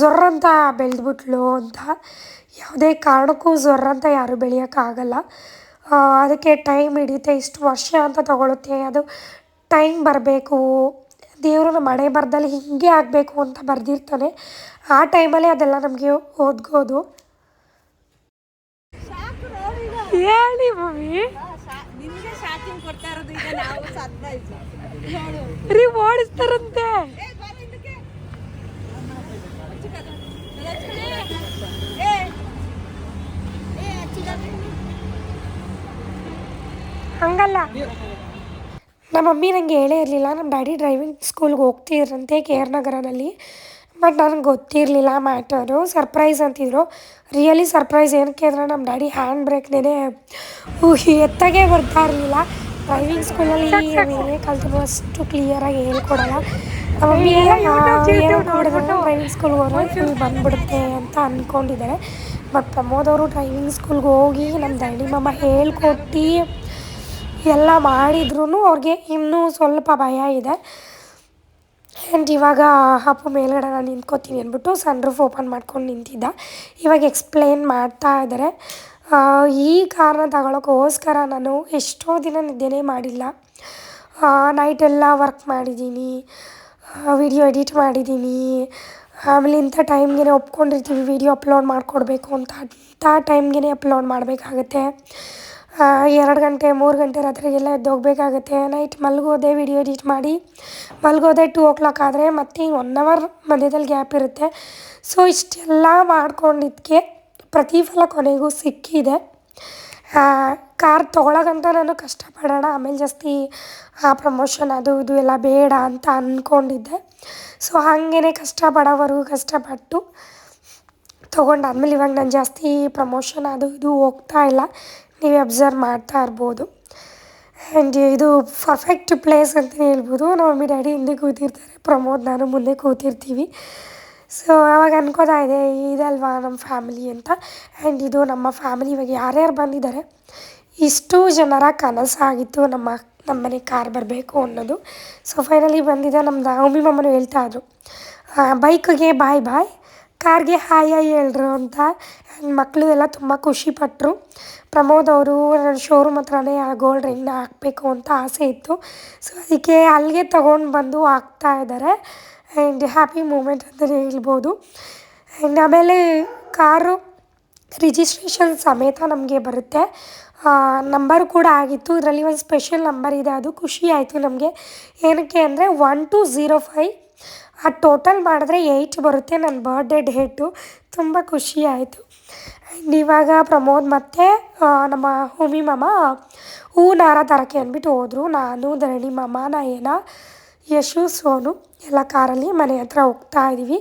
ಜೊರ್ರಂತ ಬೆಳೆದ್ಬಿಟ್ಲು ಅಂತ. ಯಾವುದೇ ಕಾರಣಕ್ಕೂ ಜೊರ್ರಂತ ಯಾರೂ ಬೆಳೆಯೋಕ್ಕಾಗಲ್ಲ. ಅದಕ್ಕೆ ಟೈಮ್ ಹಿಡಿಯುತ್ತೆ, ಇಷ್ಟು ವರ್ಷ ಅಂತ ತಗೊಳುತ್ತೆ, ಅದು ಟೈಮ್ ಬರಬೇಕು. ದೇವರು ನಮ್ಮ ಹಣೆ ಬರದಲ್ಲಿ ಹೀಗೆ ಆಗಬೇಕು ಅಂತ ಬರೆದಿರ್ತಾನೆ. ಆ ಟೈಮಲ್ಲಿ ಅದೆಲ್ಲ ನಮಗೆ ಓದ್ಬೋದು. ಹೇಳಿ ಮಮ್ಮಿ ನಿಮ್ಗೆ ಶಾಕಿಂಗ್ ಕೊಡ್ತಾ ಇರೋದು ಈಗ ನಾವು ಸರ್ಪ್ರೈಸ್ ರೀ ಓಡಿಸ್ತಾರಂತೆ ಹಂಗಲ್ಲ. ನಮ್ಮ ಮಮ್ಮಿ ನನಗೆ ಹೇಳೇ ಇರಲಿಲ್ಲ ನಮ್ಮ ಡ್ಯಾಡಿ ಡ್ರೈವಿಂಗ್ ಸ್ಕೂಲ್ಗೆ ಹೋಗ್ತಿದ್ರಂತೆ ಕೆ ಆರ್ ನಗರದಲ್ಲಿ ಬಟ್ ನನಗೆ ಗೊತ್ತಿರಲಿಲ್ಲ ಮ್ಯಾಟರು ಸರ್ಪ್ರೈಸ್ ಅಂತಿದ್ರು. ರಿಯಲಿ ಸರ್ಪ್ರೈಸ್ ಏನಕ್ಕೆ ಅಂದರೆ ನಮ್ಮ ಡ್ಯಾಡಿ ಹ್ಯಾಂಡ್ ಬ್ರೇಕ್ನೇ ಎತ್ತಾಗೆ ಬರ್ತಾ ಇರಲಿಲ್ಲ. ಡ್ರೈವಿಂಗ್ ಸ್ಕೂಲಲ್ಲಿ ಏನೇ ಕಲ್ತ್ರು ಅಷ್ಟು ಕ್ಲಿಯರಾಗಿ ಹೇಳ್ಕೊಡಲ್ಲ. ನೋಡಿದ್ರು ಡ್ರೈವಿಂಗ್ ಸ್ಕೂಲ್ಗೆ ಹೋದ್ರೆ ಬಂದ್ಬಿಡುತ್ತೆ ಅಂತ ಅಂದ್ಕೊಂಡಿದ್ದಾರೆ ಬಟ್ ಪ್ರಮೋದ್ ಅವರು ಡ್ರೈವಿಂಗ್ ಸ್ಕೂಲ್ಗೆ ಹೋಗಿ ನಮ್ಮ ಡ್ಯಾಡಿ ಮಮ್ಮ ಹೇಳ್ಕೊಟ್ಟು ಎಲ್ಲ ಮಾಡಿದ್ರು ಅವ್ರಿಗೆ ಇನ್ನೂ ಸ್ವಲ್ಪ ಭಯ ಇದೆ. ಆ್ಯಂಡ್ ಇವಾಗ ಅಪ್ಪು ಮೇಲ್ಗಡೆ ನಾನು ನಿಂತ್ಕೋತೀನಿ ಅಂದ್ಬಿಟ್ಟು ಸನ್ ರೂಫ್ ಓಪನ್ ಮಾಡ್ಕೊಂಡು ನಿಂತಿದ್ದ. ಇವಾಗ ಎಕ್ಸ್ಪ್ಲೇನ್ ಮಾಡ್ತಾ ಇದ್ದಾರೆ ಈ ಕಾರನ್ನ ತಗೊಳ್ಳೋಕ್ಕೋಸ್ಕರ ನಾನು ಎಷ್ಟೋ ದಿನ ನಿದ್ದೆನೇ ಮಾಡಿಲ್ಲ. ನೈಟೆಲ್ಲ ವರ್ಕ್ ಮಾಡಿದ್ದೀನಿ. ವಿಡಿಯೋ ಎಡಿಟ್ ಮಾಡಿದ್ದೀನಿ. ಆಮೇಲೆ ಇಂಥ ಟೈಮ್ಗೆ ಒಪ್ಕೊಂಡಿರ್ತೀವಿ ವಿಡಿಯೋ ಅಪ್ಲೋಡ್ ಮಾಡಿಕೊಡ್ಬೇಕು ಅಂತ. ಅಂಥ ಟೈಮ್ಗೆ ಅಪ್ಲೋಡ್ ಮಾಡಬೇಕಾಗತ್ತೆ. ಎರಡು ಗಂಟೆ, ಮೂರು ಗಂಟೆ ರಾತ್ರಿಗೆಲ್ಲ ಎದ್ದೋಗ್ಬೇಕಾಗತ್ತೆ ನೈಟ್ ಮಲಗೋದೆ ವಿಡಿಯೋ ಎಡಿಟ್ ಮಾಡಿ. ಮಲಗೋದೆ ಟೂ ಓ ಕ್ಲಾಕ್ ಆದರೆ ಮತ್ತೆ ಒನ್ ಅವರ್ ಮಧ್ಯದಲ್ಲಿ ಗ್ಯಾಪ್ ಇರುತ್ತೆ. ಸೊ ಇಷ್ಟೆಲ್ಲ ಮಾಡ್ಕೊಂಡಿದ್ದಕ್ಕೆ ಪ್ರತಿಫಲ ಕೊನೆಗೂ ಸಿಕ್ಕಿದೆ. ಕಾರ್ ತೊಗೊಳಗಂತ ನಾನು ಕಷ್ಟಪಡೋಣ, ಆಮೇಲೆ ಜಾಸ್ತಿ, ಆ ಪ್ರಮೋಷನ್ ಅದು ಇದು ಎಲ್ಲ ಬೇಡ ಅಂತ ಅಂದ್ಕೊಂಡಿದ್ದೆ ಸೊ ಹಾಗೇ ಕಷ್ಟಪಡೋವರೆಗೂ ಕಷ್ಟಪಟ್ಟು ತೊಗೊಂಡಾದ್ಮೇಲೆ ಇವಾಗ ನಾನು ಜಾಸ್ತಿ ಪ್ರಮೋಷನ್ ಅದು ಇದು ಹೋಗ್ತಾ ಇಲ್ಲ. ನೀವು ಅಬ್ಸರ್ವ್ ಮಾಡ್ತಾ ಇರ್ಬೋದು. ಆ್ಯಂಡ್ ಇದು ಪರ್ಫೆಕ್ಟ್ ಪ್ಲೇಸ್ ಅಂತಲೇ ಹೇಳ್ಬೋದು. ನಮ್ಮ ಮಮ್ಮಿ, ಡ್ಯಾಡಿ ಹಿಂದೆ ಕೂತಿರ್ತಾರೆ. ಪ್ರಮೋದ್, ನಾನು ಮುಂದೆ ಕೂತಿರ್ತೀವಿ. ಸೊ ಆವಾಗ ಅನ್ಕೋತಾ ಇದೆ ಇದಲ್ವಾ ನಮ್ಮ ಫ್ಯಾಮಿಲಿ ಅಂತ? ಆ್ಯಂಡ್ ಇದು ನಮ್ಮ ಫ್ಯಾಮಿಲಿ ಇವಾಗ ಯಾರ್ಯಾರು ಬಂದಿದ್ದಾರೆ? ಇಷ್ಟು ಜನರ ಕನಸಾಗಿತ್ತು ನಮ್ಮ ನಮ್ಮ ಮನೆಗೆ ಕಾರ್ ಬರಬೇಕು ಅನ್ನೋದು. ಸೊ ಫೈನಲಿ ಬಂದಿದ್ದ ನಮ್ಮ ಮಮ್ಮಿ ಮಮ್ಮನೂ ಹೇಳ್ತಾ ಇದ್ರು ಬೈಕ್ಗೆ ಬಾಯ್ ಬಾಯ್ ಕಾರ್ಗೆ ಹಾಯ್ ಹಾಯ್ ಹೇಳ್ರು ಅಂತ. ಆ್ಯಂಡ್ ಮಕ್ಕಳು ಎಲ್ಲ ತುಂಬ ಖುಷಿಪಟ್ಟರು ಪ್ರಮೋದ್ ಅವರು ನನ್ನ ಶೋರೂಮ್ ಹತ್ರನೇ ಆ ಗೋಲ್ಡ್ ರಿಂಗ್ನ ಹಾಕಬೇಕು ಅಂತ ಆಸೆ ಇತ್ತು. ಸೊ ಅದಕ್ಕೆ ಅಲ್ಲಿಗೆ ತೊಗೊಂಡು ಬಂದು ಹಾಕ್ತಾ ಇದ್ದಾರೆ. ಆ್ಯಂಡ್ ಹ್ಯಾಪಿ ಮೂಮೆಂಟ್ ಅಂತಲೇ ಹೇಳ್ಬೋದು. ಆ್ಯಂಡ್ ಆಮೇಲೆ ಕಾರು ರಿಜಿಸ್ಟ್ರೇಷನ್ ಸಮೇತ ನಮಗೆ ಬರುತ್ತೆ. ನಂಬರ್ ಕೂಡ ಆಗಿತ್ತು. ಇದರಲ್ಲಿ ಒಂದು ಸ್ಪೆಷಲ್ ನಂಬರ್ ಇದೆ. ಅದು ಖುಷಿ ಆಯಿತು ನಮಗೆ. ಏನಕ್ಕೆ ಅಂದರೆ ಒನ್ ಟು ಝೀರೋ ಫೈವ್ ಆ ಟೋಟಲ್ ಮಾಡಿದ್ರೆ ಏಯ್ಟ್ ಬರುತ್ತೆ ನನ್ನ ಬರ್ಡೇ ಡೇಟು ತುಂಬ ಖುಷಿ ಆಯಿತು. ಆ್ಯಂಡ್ ಇವಾಗ ಪ್ರಮೋದ್ ಮತ್ತು ನಮ್ಮ ಹೋಮಿ ಮಾಮ, ಹೂ ನಾರ ತರಕ್ಕೆ ಅಂದ್ಬಿಟ್ಟು ಹೋದರು. ನಾನು, ಧರಣಿ ಮಾಮ, ನಯನ. ಯಶು ಸೋನು ಎಲ್ಲ ಕಾರಲ್ಲಿ ಮನೆ ಹತ್ರ ಹೋಗ್ತಾ ಇದ್ದೀವಿ.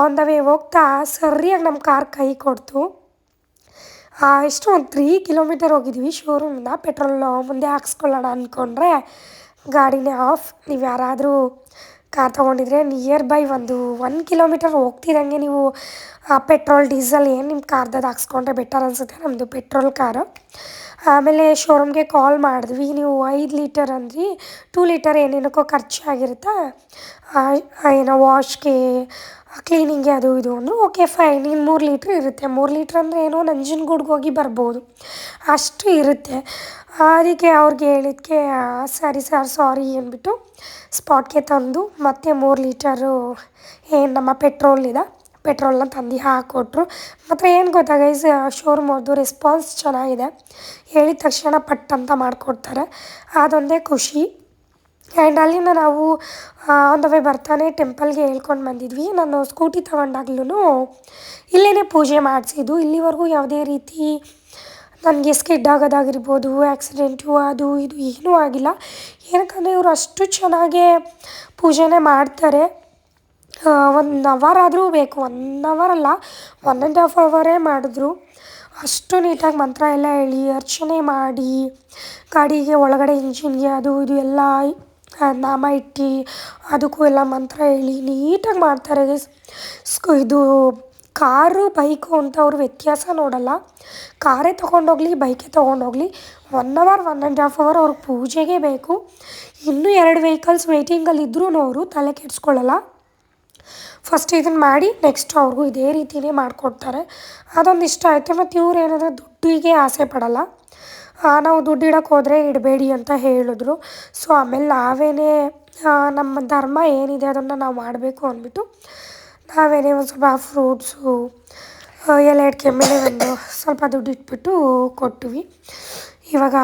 ಆನ್ ದ ವೇ ಹೋಗ್ತಾ ಸರಿಯಾಗಿ ನಮ್ಮ ಕಾರ್ ಕೈ ಕೊಡ್ತು. ಎಷ್ಟು ಒಂದು ತ್ರೀ ಕಿಲೋಮೀಟರ್ ಹೋಗಿದ್ದೀವಿ. ಶೋರೂಮಿಂದ ಪೆಟ್ರೋಲ್ ಮುಂದೆ ಹಾಕ್ಸ್ಕೊಳ್ಳೋಣ ಅಂದ್ಕೊಂಡ್ರೆ ಗಾಡಿನೇ ಆಫ್ ನೀವು ಯಾರಾದರೂ ಕಾರ್ ತೊಗೊಂಡಿದ್ರೆ ನಿಯರ್ ಬೈ ಒಂದು ಒನ್ ಕಿಲೋಮೀಟರ್ ಹೋಗ್ತಿದ್ದಂಗೆ ನೀವು ಪೆಟ್ರೋಲ್, ಡೀಸೆಲ್ ಏನು ನಿಮ್ಮ ಕಾರ್ದಾಗ ಹಾಕ್ಸ್ಕೊಂಡ್ರೆ ಬೆಟರ್ ಅನಿಸುತ್ತೆ. ನಮ್ಮದು ಪೆಟ್ರೋಲ್ ಕಾರು. ಆಮೇಲೆ ಶೋರೂಮ್ಗೆ ಕಾಲ್ ಮಾಡಿದ್ವಿ, ನೀವು ಐದು ಲೀಟರ್ ಅಂದ್ರಿ, ಟೂ ಲೀಟರ್ ಏನೇನಕ್ಕೋ ಖರ್ಚಾಗಿರುತ್ತಾ ಏನೋ ವಾಶ್ಗೆ, ಕ್ಲೀನಿಂಗ್ಗೆ ಅದು ಇದು ಅಂದರು. ಓಕೆ, ಫೈನ್, ಇನ್ನು ಮೂರು ಲೀಟ್ರ್ ಇರುತ್ತೆ. ಮೂರು ಲೀಟ್ರ್ ಅಂದರೆ ಏನೋ ನಂಜನಗೂಡ್ಗೆ ಹೋಗಿ ಬರ್ಬೋದು. ಅಷ್ಟು ಇರುತ್ತೆ. ಅದಕ್ಕೆ ಅವ್ರಿಗೆ ಹೇಳಿದ್ಕೆ ಸರಿ ಸರ್, ಸಾರಿ ಅಂದ್ಬಿಟ್ಟು ಸ್ಪಾಟ್ಗೆ ತಂದು ಮತ್ತೆ ಮೂರು ಲೀಟರು, ಏನು ನಮ್ಮ ಪೆಟ್ರೋಲ್ ಇದೆ. ಪೆಟ್ರೋಲ್ನ ತಂದು ಹಾಕಿಕೊಟ್ರು ಮಾತ್ರ ಏನು ಗೊತ್ತಾ ಗೈಸ್ ಶೋರೂಮ್ ಅವ್ರದ್ದು ರೆಸ್ಪಾನ್ಸ್ ಚೆನ್ನಾಗಿದೆ. ಹೇಳಿದ ತಕ್ಷಣ ಪಟ್ ಅಂತ ಮಾಡಿಕೊಡ್ತಾರೆ. ಅದೊಂದೇ ಖುಷಿ. ಆ್ಯಂಡ್ ಅಲ್ಲಿಂದ ನಾವು ಆನ್ ದ ವೇ ಬರ್ತಾನೆ ಟೆಂಪಲ್ಗೆ ಹೇಳ್ಕೊಂಡು ಬಂದಿದ್ವಿ. ನಾನು ಸ್ಕೂಟಿ ತಗೊಂಡಾಗ್ಲೂ ಇಲ್ಲೇ ಪೂಜೆ ಮಾಡಿಸಿದ್ದು. ಇಲ್ಲಿವರೆಗೂ ಯಾವುದೇ ರೀತಿ ನನಗೆ ಸ್ಕಿಡ್ ಆಗೋದಾಗಿರ್ಬೋದು ಆ್ಯಕ್ಸಿಡೆಂಟು ಅದು ಇದು ಏನೂ ಆಗಿಲ್ಲ. ಏನಕ್ಕಂದರೆ ಇವರು ಅಷ್ಟು ಚೆನ್ನಾಗೇ ಪೂಜೆನೇ ಮಾಡ್ತಾರೆ. ಒನ್ ಅವರ್ ಆದರೂ ಬೇಕು. ಒನ್ ಅವರ್ ಅಲ್ಲ ಒನ್ ಆ್ಯಂಡ್ ಹಾಫ್ ಅವರೇ ಮಾಡಿದ್ರು. ಅಷ್ಟು ನೀಟಾಗಿ ಮಂತ್ರ ಎಲ್ಲ ಹೇಳಿ, ಅರ್ಚನೆ ಮಾಡಿ, ಗಾಡಿಗೆ ಒಳಗಡೆ ಇಂಜಿನ್ಗೆ ಅದು ಇದು ಎಲ್ಲ ನಾಮ ಇಟ್ಟು ಅದಕ್ಕೂ ಎಲ್ಲ ಮಂತ್ರ ಹೇಳಿ ನೀಟಾಗಿ ಮಾಡ್ತಾರೆ ಸ್ಕು ಇದು ಕಾರು ಬೈಕು ಅಂತ ಅವರು ವ್ಯತ್ಯಾಸ ನೋಡಲ್ಲ. ಕಾರೇ ತೊಗೊಂಡೋಗ್ಲಿ ಬೈಕೇ ತೊಗೊಂಡೋಗ್ಲಿ one hour one and half hour ಅವ್ರ ಪೂಜೆಗೆ ಬೇಕು. ಇನ್ನೂ ಎರಡು ವೆಹಿಕಲ್ಸ್ ವೆಯ್ಟಿಂಗಲ್ಲಿ ಇದ್ರೂ ಅವರು ತಲೆ ಕೆಡಿಸ್ಕೊಳ್ಳಲ್ಲ. ಫಸ್ಟ್ ಇದನ್ನು ಮಾಡಿ ನೆಕ್ಸ್ಟ್ ಅವ್ರಿಗೂ ಇದೇ ರೀತಿಯೇ ಮಾಡಿಕೊಡ್ತಾರೆ. ಅದೊಂದು ಇಷ್ಟ ಆಯಿತು ಮತ್ತು ಇವ್ರು ಏನಂದರೆ ದುಡ್ಡಿಗೆ ಆಸೆ ಪಡಲ್ಲ. ನಾವು ದುಡ್ಡು ಇಡೋಕ್ಕೆ ಹೋದರೆ ಇಡಬೇಡಿ ಅಂತ ಹೇಳಿದ್ರು. ಸೊ ಆಮೇಲೆ ನಾವೇನೇ ನಮ್ಮ ಧರ್ಮ ಏನಿದೆ ಅದನ್ನು ನಾವು ಮಾಡಬೇಕು ಅಂದ್ಬಿಟ್ಟು ನಾವೇನೇ ಒಂದು ಸ್ವಲ್ಪ ಫ್ರೂಟ್ಸು ಎಲ್ಲ ಎರಡು ಮೇಲೆ ಒಂದು ಸ್ವಲ್ಪ ದುಡ್ಡು ಇಟ್ಬಿಟ್ಟು ಕೊಟ್ವಿ. ಇವಾಗ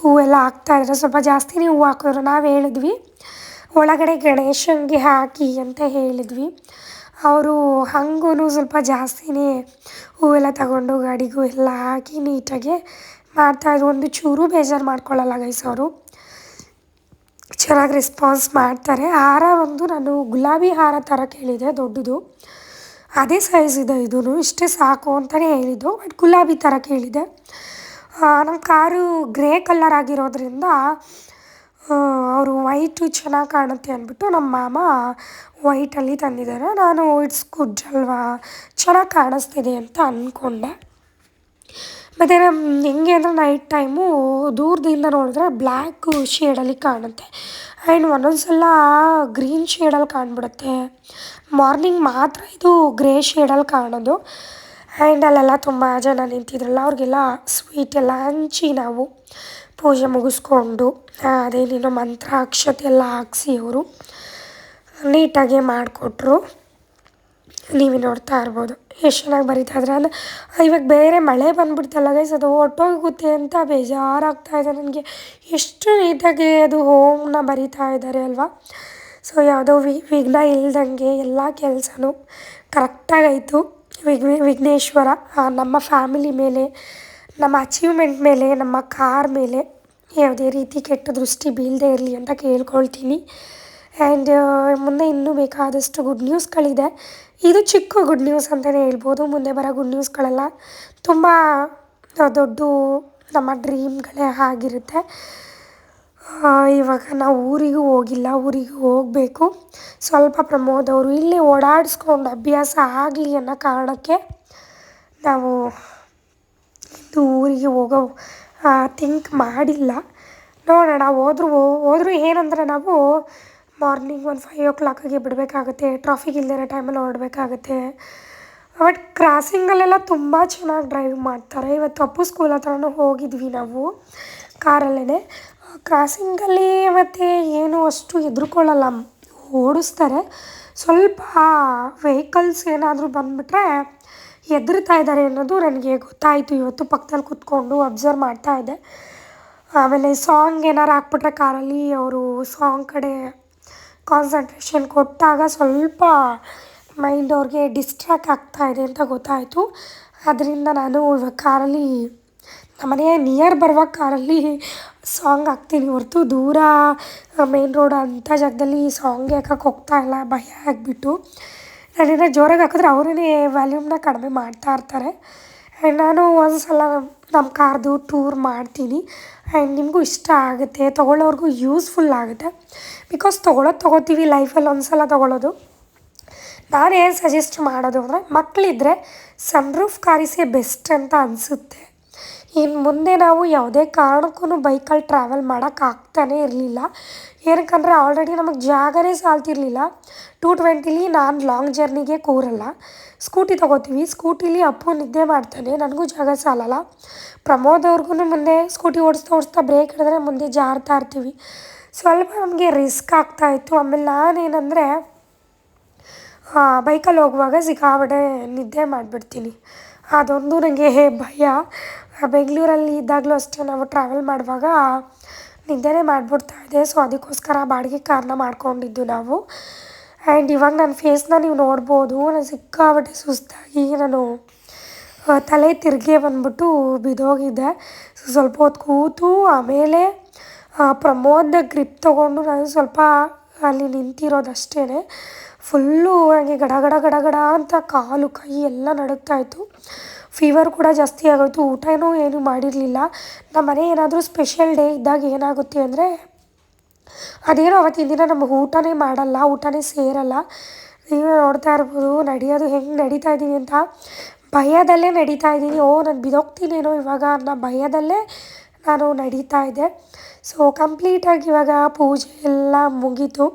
ಹೂವೆಲ್ಲ ಹಾಕ್ತಾಯಿದ್ರೆ ಸ್ವಲ್ಪ ಜಾಸ್ತಿನೇ ಹೂವು ಹಾಕಿದ್ರು. ನಾವು ಹೇಳಿದ್ವಿ. ಒಳಗಡೆ ಗಣೇಶನಿಗೆ ಹಾಕಿ ಅಂತ ಹೇಳಿದ್ವಿ. ಅವರು ಹಂಗೂ ಸ್ವಲ್ಪ ಜಾಸ್ತಿನೇ ಹೂವೆಲ್ಲ ತಗೊಂಡು ಗಾಡಿಗೂ ಎಲ್ಲ ಹಾಕಿ ನೀಟಾಗಿ ಮಾಡ್ತಾಯಿದ್ರು ಒಂದು ಚೂರು ಬೇಜಾರು ಮಾಡ್ಕೊಳ್ಳಲ್ಲ ಗೈಸ್ ಅವರು. ಚೆನ್ನಾಗಿ ರೆಸ್ಪಾನ್ಸ್ ಮಾಡ್ತಾರೆ. ಹಾರ ಒಂದು ನಾನು ಗುಲಾಬಿ ಹಾರ ಥರ ಕೇಳಿದೆ, ದೊಡ್ಡದು. ಅದೇ ಸೈಜ್ ಇದೆ ಇದೂ ಇಷ್ಟೇ ಸಾಕು ಅಂತಲೇ ಹೇಳಿದ್ದು ಬಟ್ ಗುಲಾಬಿ ಥರ ಕೇಳಿದೆ. ನಮ್ಮ ಕಾರು ಗ್ರೇ ಕಲ್ಲರ್ ಆಗಿರೋದ್ರಿಂದ ಅವರು ವೈಟು ಚೆನ್ನಾಗಿ ಕಾಣುತ್ತೆ ಅಂದ್ಬಿಟ್ಟು ನಮ್ಮ ಮಾಮ ವೈಟಲ್ಲಿ ತಂದಿದ್ದಾರೆ ನಾನು ಇಟ್ಸ್ ಗುಡ್ ಅಲ್ವಾ? ಚೆನ್ನಾಗಿ ಕಾಣಿಸ್ತಿದೆ ಅಂತ ಅಂದ್ಕೊಂಡೆ ಮತ್ತು ನಮ್ಮ ಹೆಂಗೆ ಅಂದರೆ ನೈಟ್ ಟೈಮು ದೂರದಿಂದ ನೋಡಿದ್ರೆ ಬ್ಲ್ಯಾಕು ಶೇಡಲ್ಲಿ ಕಾಣುತ್ತೆ. ಆ್ಯಂಡ್ ಒಂದೊಂದು ಸಲ ಗ್ರೀನ್ ಶೇಡಲ್ಲಿ ಕಾಣ್ಬಿಡುತ್ತೆ. ಮಾರ್ನಿಂಗ್ ಮಾತ್ರ ಇದು ಗ್ರೇ ಶೇಡಲ್ಲಿ ಕಾಣೋದು. ಆ್ಯಂಡ್ ಅಲ್ಲೆಲ್ಲ ತುಂಬ ಜನ ನಿಂತಿದ್ರಲ್ಲ, ಅವ್ರಿಗೆಲ್ಲ ಸ್ವೀಟ್ ಎಲ್ಲ ಹಂಚಿ ನಾವು. ಪೂಜೆ ಮುಗಿಸ್ಕೊಂಡು ಅದೇನೇನೋ ಮಂತ್ರ ಅಕ್ಷತೆ ಎಲ್ಲ ಹಾಕ್ಸಿ ಅವರು ನೀಟಾಗೆ ಮಾಡಿಕೊಟ್ರು. ನೀವು ನೋಡ್ತಾ ಇರ್ಬೋದು. ಎಷ್ಟು ಚೆನ್ನಾಗಿ ಬರಿತಾ ಇದ್ರೆ ಅಂದರೆ ಇವಾಗ ಬೇರೆ ಮಳೆ ಬಂದುಬಿಡ್ತಲ್ಲ ಗೈಸ್ ಅದು ಹೊಟ್ಟೋಗುತ್ತೆ ಅಂತ ಬೇಜಾರಾಗ್ತಾ ಇದೆ ನನಗೆ. ಎಷ್ಟು ನೀಟಾಗಿ ಅದು ಹೋಮ್ನ ಬರಿತಾ ಇದ್ದಾರೆ ಅಲ್ವಾ? ಸೊ ಯಾವುದೋ ವಿ, ವಿಘ್ನ ಇಲ್ದಂಗೆ ಎಲ್ಲ ಕೆಲಸನೂ ಕರೆಕ್ಟಾಗಾಯಿತು ವಿಘ್ ವಿಘ್ನೇಶ್ವರ ನಮ್ಮ ಫ್ಯಾಮಿಲಿ ಮೇಲೆ ನಮ್ಮ ಅಚೀವ್ಮೆಂಟ್ ಮೇಲೆ, ನಮ್ಮ ಕಾರ್ ಮೇಲೆ ಯಾವುದೇ ರೀತಿ ಕೆಟ್ಟ ದೃಷ್ಟಿ ಬೀಳದೇ ಇರಲಿ ಅಂತ ಕೇಳ್ಕೊಳ್ತೀನಿ. ಆ್ಯಂಡ್ ಮುಂದೆ ಇನ್ನೂ ಬೇಕಾದಷ್ಟು ಗುಡ್ ನ್ಯೂಸ್ಗಳಿದೆ ಇದು ಚಿಕ್ಕ ಗುಡ್ ನ್ಯೂಸ್ ಅಂತಲೇ ಹೇಳ್ಬೋದು. ಮುಂದೆ ಬರೋ ಗುಡ್ ನ್ಯೂಸ್ಗಳೆಲ್ಲ ತುಂಬ ದೊಡ್ಡ ನಮ್ಮ ಡ್ರೀಮ್ಗಳೇ ಆಗಿರುತ್ತೆ. ಇವಾಗ ನಾವು ಊರಿಗೂ ಹೋಗಿಲ್ಲ, ಊರಿಗೆ ಹೋಗಬೇಕು. ಸ್ವಲ್ಪ ಪ್ರಮೋದ್ ಅವರು ಇಲ್ಲಿ ಓಡಾಡಿಸ್ಕೊಂಡು ಅಭ್ಯಾಸ ಆಗಲಿ ಅನ್ನೋ ಕಾರಣಕ್ಕೆ ನಾವು ಇದು ಊರಿಗೆ ಹೋಗೋ ಥಿಂಕ್ ಮಾಡಿಲ್ಲ. ನೋಡೋಣ, ಹೋದ್ರೂ ಹೋದರೂ ಏನಂದ್ರೆ ನಾವು ಮಾರ್ನಿಂಗ್ ಒಂದು ಫೈವ್ ಓ ಕ್ಲಾಕಿಗೆ ಬಿಡಬೇಕಾಗುತ್ತೆ ಟ್ರಾಫಿಕ್ ಇಲ್ಲದೇ ಇರೋ ಟೈಮಲ್ಲಿ ಹೊರಡಬೇಕಾಗುತ್ತೆ. ಬಟ್ ಕ್ರಾಸಿಂಗಲ್ಲೆಲ್ಲ ತುಂಬ ಚೆನ್ನಾಗಿ ಡ್ರೈವ್ ಮಾಡ್ತಾರೆ. ಇವತ್ತು ಅಪ್ಪು ಸ್ಕೂಲ್ ಹತ್ರನೂ ಹೋಗಿದ್ವಿ ನಾವು ಕಾರಲ್ಲೇ ಕ್ರಾಸಿಂಗಲ್ಲಿ ಮತ್ತು ಏನು ಅಷ್ಟು ಎದುರುಕೊಳ್ಳಲ್ಲ, ಓಡಿಸ್ತಾರೆ. ಸ್ವಲ್ಪ ವೆಹಿಕಲ್ಸ್ ಏನಾದರೂ ಬಂದುಬಿಟ್ರೆ ಹೆದರ್ತಾ ಇದ್ದಾರೆ ಅನ್ನೋದು ನನಗೆ ಗೊತ್ತಾಯಿತು. ಇವತ್ತು ಪಕ್ಕದಲ್ಲಿ ಕೂತ್ಕೊಂಡು ಅಬ್ಸರ್ವ್ ಮಾಡ್ತಾ ಇದ್ದೆ. ಆಮೇಲೆ ಸಾಂಗ್ ಏನಾರು ಹಾಕ್ಬಿಟ್ರೆ ಕಾರಲ್ಲಿ ಅವರು ಸಾಂಗ್ ಕಡೆ ಕಾನ್ಸಂಟ್ರೇಷನ್ ಕೊಟ್ಟಾಗ ಸ್ವಲ್ಪ ಮೈಂಡ್ ಅವ್ರಿಗೆ ಡಿಸ್ಟ್ರ್ಯಾಕ್ಟ್ ಇದೆ ಅಂತ ಗೊತ್ತಾಯಿತು. ಅದರಿಂದ ನಾನು ಇವಾಗ ಕಾರಲ್ಲಿ ನಮ್ಮನೆಯ ನಿಯರ್ ಬರುವಾಗ ಕಾರಲ್ಲಿ ಸಾಂಗ್ ಹಾಕ್ತೀನಿ. ಹೊರತು ದೂರ ಮೇನ್ ರೋಡ್ ಅಂಥ ಜಾಗದಲ್ಲಿ ಸಾಂಗ್ ಹಾಕಕ್ಕೆ ಹೋಗ್ತಾಯಿಲ್ಲ ಭಯ ಆಗಿಬಿಟ್ಟು. ನಾನೇನೋ ಜೋರಾಗಿ ಹಾಕಿದ್ರೆ ಅವರೇ ವ್ಯಾಲ್ಯೂಮ್ನ ಕಡಿಮೆ ಮಾಡ್ತಾ ಇರ್ತಾರೆ. ಆ್ಯಂಡ್ ನಾನು ಒಂದು ಸಲ ನಮ್ಮ ಕಾರ್ದು ಟೂರ್ ಮಾಡ್ತೀನಿ. ಆ್ಯಂಡ್ ನಿಮಗೂ ಇಷ್ಟ ಆಗುತ್ತೆ, ತೊಗೊಳ್ಳೋರ್ಗೂ ಯೂಸ್ಫುಲ್ ಆಗುತ್ತೆ. ಬಿಕಾಸ್ ತೊಗೊಳೋದು ತೊಗೋತೀವಿ ಲೈಫಲ್ಲಿ ಒಂದು ಸಲ ತೊಗೊಳ್ಳೋದು ನಾನೇನು ಸಜೆಸ್ಟ್ ಮಾಡೋದು ಅಂದರೆ ಮಕ್ಕಳಿದ್ರೆ ಸನ್ರೂಫ್ ಕಾರಿಸೇ ಬೆಸ್ಟ್ ಅಂತ ಅನಿಸುತ್ತೆ. ಇನ್ನು ಮುಂದೆ ನಾವು ಯಾವುದೇ ಕಾರಣಕ್ಕೂ ಬೈಕಲ್ಲಿ ಟ್ರಾವೆಲ್ ಮಾಡೋಕ್ಕಾಗ್ತಾನೇ ಇರಲಿಲ್ಲ. ಏನಕ್ಕಂದರೆ ಆಲ್ರೆಡಿ ನಮಗೆ ಜಾಗನೇ ಸಾಲ್ತಿರಲಿಲ್ಲ. ಟೂ ಟ್ವೆಂಟಿಲಿ ನಾನು ಲಾಂಗ್ ಜರ್ನಿಗೆ ಕೂರಲ್ಲ. ಸ್ಕೂಟಿ ತೊಗೋತೀವಿ. ಸ್ಕೂಟಿಲಿ ಅಪ್ಪು ನಿದ್ದೆ ಮಾಡ್ತಾನೆ. ನನಗೂ ಜಾಗ ಸಾಲಲ್ಲ. ಪ್ರಮೋದ್ ಅವ್ರಿಗೂ ಮುಂದೆ ಸ್ಕೂಟಿ ಓಡಿಸ್ತಾ ಓಡಿಸ್ತಾ ಬ್ರೇಕ್ ಹಿಡಿದ್ರೆ ಮುಂದೆ ಜಾರ್ತಾ ಇರ್ತೀವಿ. ಸ್ವಲ್ಪ ನಮಗೆ ರಿಸ್ಕ್ ಆಗ್ತಾಯಿತ್ತು ಆಮೇಲೆ ನಾನೇನಂದರೆ ಬೈಕಲ್ಲಿ ಹೋಗುವಾಗ ಸಿಕ್ಕಾಬಡೆ ನಿದ್ದೆ ಮಾಡಿಬಿಡ್ತೀನಿ. ಅದೊಂದು ನನಗೆ ಭಯ. ಬೆಂಗಳೂರಲ್ಲಿ ಇದ್ದಾಗಲೂ ಅಷ್ಟೇ ನಾವು ಟ್ರಾವೆಲ್ ಮಾಡುವಾಗ ನಿದ್ದೆನೇ ಮಾಡಿಬಿಡ್ತಾಯಿದ್ದೆ ಸೊ ಅದಕ್ಕೋಸ್ಕರ ಬಾಡಿಗೆ ಕಾರಣ ಮಾಡ್ಕೊಂಡಿದ್ದು ನಾವು. ಆ್ಯಂಡ್ ಇವಾಗ ನನ್ನ ಫೇಸ್ನ ನೀವು ನೋಡ್ಬೋದು. ನಾನು ಸಿಕ್ಕಾಪಟ್ಟೆ ಸುಸ್ತಾಗಿ ನಾನು ತಲೆ ತಿರುಗಿ ಬಂದ್ಬಿಟ್ಟು ಬಿದ್ದೋಗಿದ್ದೆ ಸೊ ಸ್ವಲ್ಪ ಹೊತ್ತು ಕೂತು ಆಮೇಲೆ ಪ್ರಮೋದ್ನ ಗ್ರಿಪ್ ತೊಗೊಂಡು ನಾನು ಸ್ವಲ್ಪ ಅಲ್ಲಿ ನಿಂತಿರೋದಷ್ಟೇ ಫುಲ್ಲು ನನಗೆ ಗಡ ಗಡ ಗಡ ಗಡ ಅಂತ ಕಾಲು ಕೈ ಎಲ್ಲ ನಡುಗ್ತಾಯಿತ್ತು ಫೀವರ್ ಕೂಡ ಜಾಸ್ತಿ ಆಗೋಯಿತು. ಊಟನೂ ಏನೂ ಮಾಡಿರಲಿಲ್ಲ. ನಮ್ಮ ಮನೆ ಏನಾದರೂ ಸ್ಪೆಷಲ್ ಡೇ ಇದ್ದಾಗ ಏನಾಗುತ್ತೆ ಅಂದರೆ, ಅದೇನೋ ಅವತ್ತಿನ ದಿನ ನಮಗೆ ಊಟನೇ ಮಾಡಲ್ಲ, ಊಟನೇ ಸೇರಲ್ಲ. ನೀವೇ ನೋಡ್ತಾ ಇರ್ಬೋದು, ನಡೆಯೋದು ಹೆಂಗೆ ನಡೀತಾ ಇದ್ದೀನಿ ಅಂತ. ಭಯದಲ್ಲೇ ನಡೀತಾ ಇದ್ದೀನಿ. ಓ, ನಾನು ಬಿದೋಗ್ತೀನೇನೋ ಇವಾಗ ಅನ್ನೋ ಭಯದಲ್ಲೇ ನಾನು ನಡೀತಾ ಇದ್ದೆ. ಸೊ ಕಂಪ್ಲೀಟಾಗಿ ಇವಾಗ ಪೂಜೆ ಎಲ್ಲ ಮುಗೀತು.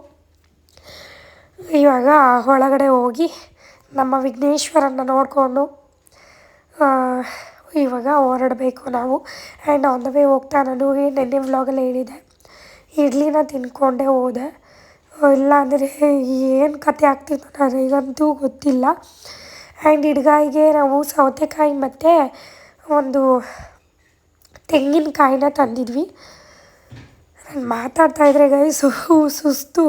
ಇವಾಗ ಒಳಗಡೆ ಹೋಗಿ ನಮ್ಮ ವಿಘ್ನೇಶ್ವರನ್ನ ನೋಡಿಕೊಂಡು ಇವಾಗ ಹೊರಡಬೇಕು ನಾವು. ಆ್ಯಂಡ್ ಆನ್ ದ ವೇ ಹೋಗ್ತಾ ನಾನು ನೆನ್ನೆ ವ್ಲಾಗಲ್ಲಿ ಹೇಳಿದೆ. ಇಡ್ಲಿನ ತಿನ್ಕೊಂಡೇ ಹೋದೆ. ಇಲ್ಲ ಅಂದರೆ ಏನು ಕತೆ ಆಗ್ತಿತ್ತು ನನಗಂತೂ ಗೊತ್ತಿಲ್ಲ. ಆ್ಯಂಡ್ ಇಡ್ಗಾಯಿಗೆ ನಾವು ಸೌತೆಕಾಯಿ ಮತ್ತು ಒಂದು ತೆಂಗಿನಕಾಯಿನ ತಂದಿದ್ವಿ. ನಾನು ಮಾತಾಡ್ತಾಯಿದ್ರೆ ಗೈ ಸು, ಸುಸ್ತು,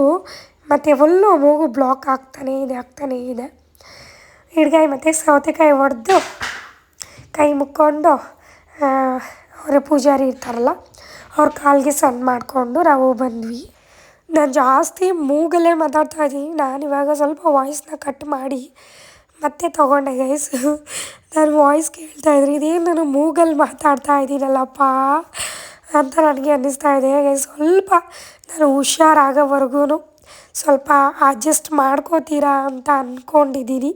ಮತ್ತು ಫುಲ್ಲು ಮೂಗು ಬ್ಲಾಕ್ ಆಗ್ತಾನೇ ಇದೆ ಆಗ್ತಾನೇ ಇದೆ. ಇಡ್ಗಾಯಿ ಮತ್ತು ಸೌತೆಕಾಯಿ ಒಡೆದು ಕೈ ಮುಕ್ಕೊಂಡು ಅವರ ಪೂಜಾರಿ ಇರ್ತಾರಲ್ಲ, ಅವ್ರ ಕಾಲಿಗೆ ಸಣ್ಣ ಮಾಡಿಕೊಂಡು ನಾವು ಬಂದ್ವಿ. ನಾನು ಜಾಸ್ತಿ ಮೂಗಲ್ಲೇ ಮಾತಾಡ್ತಾ ಇದ್ದೀನಿ. ನಾನು ಇವಾಗ ಸ್ವಲ್ಪ ವಾಯ್ಸ್ನ ಕಟ್ ಮಾಡಿ ಮತ್ತೆ ತೊಗೊಂಡೆ ಗೈಸ್ ನಾನು ವಾಯ್ಸ್ ಕೇಳ್ತಾ ಇದ್ರಿ ಇದೇನು ನಾನು ಮೂಗಲ್ಲಿ ಮಾತಾಡ್ತಾ ಇದ್ದೀನಲ್ಲಪ್ಪ ಅಂತ ನನಗೆ ಅನ್ನಿಸ್ತಾ ಇದೆ ಗೈಸ್ ಸ್ವಲ್ಪ ನಾನು ಹುಷಾರಾಗೋವರೆಗೂ ಸ್ವಲ್ಪ ಅಡ್ಜಸ್ಟ್ ಮಾಡ್ಕೋತೀರಾ ಅಂತ ಅಂದ್ಕೊಂಡಿದ್ದೀನಿ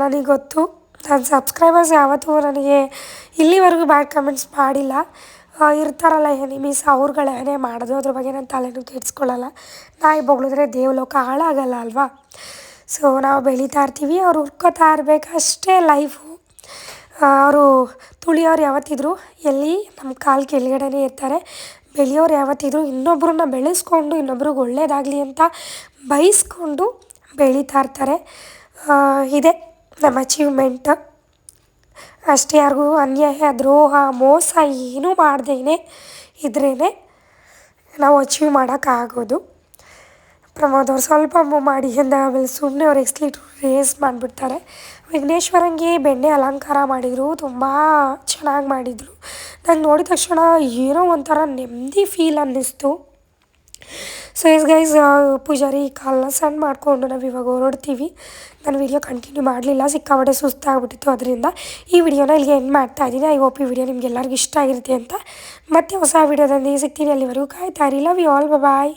ನನಗೆ ಗೊತ್ತು. ನನ್ನ ಸಬ್ಸ್ಕ್ರೈಬರ್ಸ್ ಯಾವತ್ತೂ ನನಗೆ ಇಲ್ಲಿವರೆಗೂ ಬ್ಯಾಡ್ ಕಮೆಂಟ್ಸ್ ಮಾಡಿಲ್ಲ. ಇರ್ತಾರಲ್ಲ ಎನಿಮೀಸ್ ಅವ್ರುಗಳೇನೇ ಮಾಡೋದು, ಅದ್ರ ಬಗ್ಗೆ ನಾನು ತಲೆನೂ ಕೆಡಿಸ್ಕೊಳ್ಳಲ್ಲ ನಾಯಿ ಬೊಗಳಿದ್ರೆ ದೇವಲೋಕ ಹಾಳಾಗಲ್ಲ ಅಲ್ವಾ? ಸೊ ನಾವು ಬೆಳೀತಾ ಇರ್ತೀವಿ, ಅವ್ರು ಹುರ್ಕೋತಾ ಇರಬೇಕಷ್ಟೇ ಲೈಫು ಅವರು ತುಳಿಯೋರು ಯಾವತ್ತಿದ್ರು ಎಲ್ಲಿ ನಮ್ಮ ಕಾಲು ಕೆಳಗಡೆನೇ ಇರ್ತಾರೆ. ಬೆಳೆಯೋರು ಯಾವತ್ತಿದ್ರು ಇನ್ನೊಬ್ಬರನ್ನ ಬೆಳೆಸ್ಕೊಂಡು, ಇನ್ನೊಬ್ರಿಗೆ ಒಳ್ಳೇದಾಗಲಿ ಅಂತ ಬಯಸ್ಕೊಂಡು ಬೆಳೀತಾ ಇರ್ತಾರೆ. ಇದೆ. ನಮ್ಮ ಅಚೀವ್ಮೆಂಟ್ ಅಷ್ಟೇ ಯಾರಿಗೂ ಅನ್ಯಾಯ ದ್ರೋಹ ಮೋಸ ಏನೂ ಮಾಡ್ದೇನೆ ಇದ್ರೇ ನಾವು ಅಚೀವ್ ಮಾಡೋಕ್ಕಾಗೋದು ಪ್ರಮೋದ್ ಅವ್ರು ಸ್ವಲ್ಪ ಮಾಡಿ ಅಂದ ಆಮೇಲೆ ಸುಮ್ಮನೆ ಅವ್ರು ಎಕ್ಸ್ಲೀಟ್ರ್ ರೇಸ್ ಮಾಡಿಬಿಡ್ತಾರೆ. ವಿಘ್ನೇಶ್ವರಂಗೆ ಬೆಣ್ಣೆ ಅಲಂಕಾರ ಮಾಡಿದರು, ತುಂಬ ಚೆನ್ನಾಗಿ ಮಾಡಿದರು. ನಂಗೆ ನೋಡಿದ ತಕ್ಷಣ ಏನೋ ಒಂಥರ ನೆಮ್ಮದಿ ಫೀಲ್ ಅನ್ನಿಸ್ತು. ಸೊ ಎಸ್ ಗೈಸ್ ಪೂಜಾರಿ ಕಾಲನ್ನ ಸಣ್ಣ ಮಾಡಿಕೊಂಡು ನಾವು ಇವಾಗ ಹೊರಡ್ತೀವಿ. ನಾನು ವಿಡಿಯೋ ಕಂಟಿನ್ಯೂ ಮಾಡಲಿಲ್ಲ, ಸಿಕ್ಕಾಪಟ್ಟೆ ಸುಸ್ತಾಗ್ಬಿಟ್ಟಿತ್ತು ಅದರಿಂದ ಈ ವಿಡಿಯೋನ ಇಲ್ಲಿಗೆ ಎಂಡ್ ಮಾಡ್ತಾ ಇದ್ದೀನಿ. ಐ ಹೋಪ್ ಈ ವಿಡಿಯೋ ನಿಮ್ಗೆ ಎಲ್ಲರಿಗೂ ಇಷ್ಟ ಆಗಿರುತ್ತೆ ಅಂತ. ಮತ್ತೆ ಹೊಸ ವಿಡಿಯೋದಲ್ಲಿ ಸಿಗ್ತೀನಿ ಅಲ್ಲಿವರೆಗೂ. ಕಾಯ್ತಾ ಇರಿ. Love you all bye